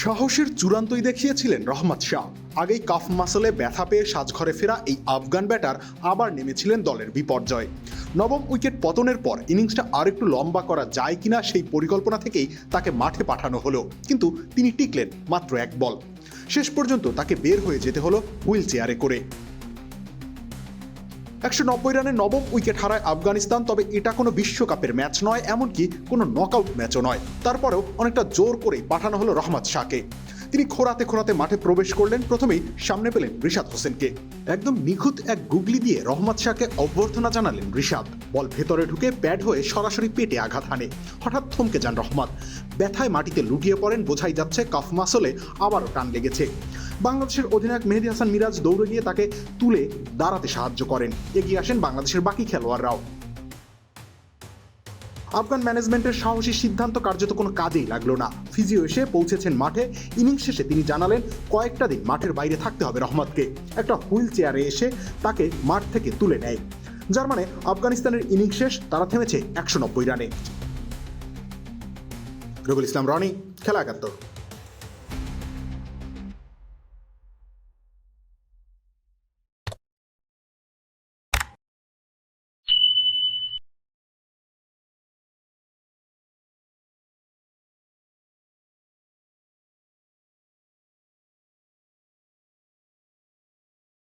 সাহসের চূড়ান্তই দেখিয়েছিলেন রহমত শাহ। আগেই কাফ মাসলে ব্যথা পেয়ে সাজঘরে ফেরা এই আফগান ব্যাটার আবার নেমেছিলেন দলের বিপর্যয়। নবম উইকেট পতনের পর ইনিংসটা আরেকটু লম্বা করা যায় কিনা সেই পরিকল্পনা থেকেই তাকে মাঠে পাঠানো হলো। কিন্তু তিনি টিকলেন মাত্র এক বল। শেষ পর্যন্ত তাকে বের হয়ে যেতে হলো হুইল চেয়ারে করে। একশো নব্বই রানে নবম উইকেট হারায় আফগানিস্তান, তবে এটা কোনো বিশ্বকাপের ম্যাচ নয়, এমনকি কোনো নকআউট ম্যাচও নয়। তারপরেও অনেকটা জোর করেই পাঠানো হলো রহমত শাহকে। তিনি খোরাতে খোরাতে মাঠে প্রবেশ করলেন, প্রথমেই সামনে পেলেন রিশাদ হোসেনকে। একদম নিখুঁত এক গুগলি দিয়ে রহমত শাহকে অভ্যর্থনা জানালেন রিশাদ। বল ভেতরে ঢুকে প্যাড হয়ে সরাসরি পেটে আঘাত হানে। হঠাৎ থমকে যান রহমত। ব্যথায় মাটিতে লুটিয়ে পড়েন, বোঝাই যাচ্ছে কাফ মাসলে আবারও টান লেগেছে। বাংলাদেশের অধিনায়ক মেহেদি হাসান মিরাজ দৌড়ে গিয়ে তাকে তুলে দাঁড়াতে সাহায্য করেন। এগিয়ে আসেন বাংলাদেশের বাকি খেলোয়াড়রাও। আফগান ম্যানেজমেন্টের সাহসী সিদ্ধান্ত কার্যত কোনো কাজেই লাগল না। ফিজিও এসে পৌঁছেছেন মাঠে। ইনিংস শেষে তিনি জানালেন, কয়েকটা দিন মাঠের বাইরে থাকতে হবে রহমতকে। একটা হুইল চেয়ারে এসে তাকে মাঠ থেকে তুলে নেয়। যার মানে আফগানিস্তানের ইনিংস শেষ, তারা থেমেছে একশো নব্বই রানে। রবিউল ইসলাম, রনি, খেলা একাত্তর।